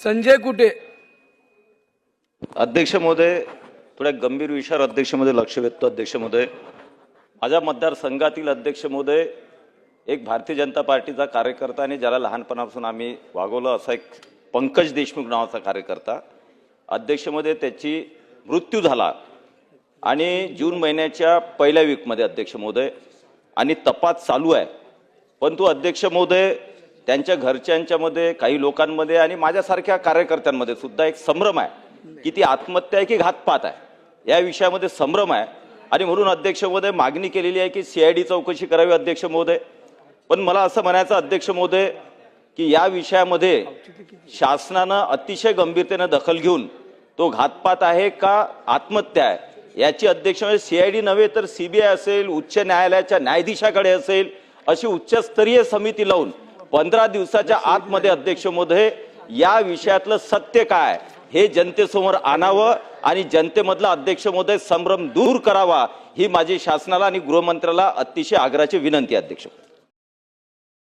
संजय कुटे अध्यक्ष महोदय थोड्या गंभीर विषयावर अध्यक्ष महोदय लक्ष वेधतो. अध्यक्ष महोदय माझ्या मतदारसंघातील अध्यक्ष महोदय एक भारतीय जनता पार्टीचा कार्यकर्ता आणि ज्याला लहानपणापासून आम्ही वागवलं असा एक पंकज देशमुख नावाचा कार्यकर्ता. अध्यक्ष महोदय त्याची मृत्यू झाला आणि जून महिन्याच्या पहिल्या वीकमध्ये अध्यक्ष महोदय आणि तपास चालू आहे. पण तो अध्यक्ष महोदय त्यांच्या घरच्यांच्यामध्ये काही लोकांमध्ये आणि माझ्यासारख्या कार्यकर्त्यांमध्ये सुद्धा एक संभ्रम आहे की ती आत्महत्या आहे की घातपात आहे. या विषयामध्ये संभ्रम आहे. आणि म्हणून अध्यक्ष महोदय मागणी केलेली आहे की सीआयडी चौकशी करावी अध्यक्ष महोदय. पण मला असं म्हणायचं अध्यक्ष महोदय की या विषयामध्ये शासनानं अतिशय गंभीरतेनं दखल घेऊन तो घातपात आहे का आत्महत्या आहे? याची अध्यक्ष म्हणजे सीआयडी नव्हे तर सीबीआय असेल उच्च न्यायालयाच्या न्यायाधीशाकडे असेल अशी उच्चस्तरीय समिती लावून पंधरा दिवसाच्या आतमध्ये अध्यक्ष महोदय या विषयातलं सत्य काय हे जनतेसमोर आणावं आणि जनतेमधला अध्यक्ष महोदय संभ्रम दूर करावा ही माझी शासनाला आणि गृहमंत्र्याला अतिशय आग्रहाची विनंती अध्यक्ष.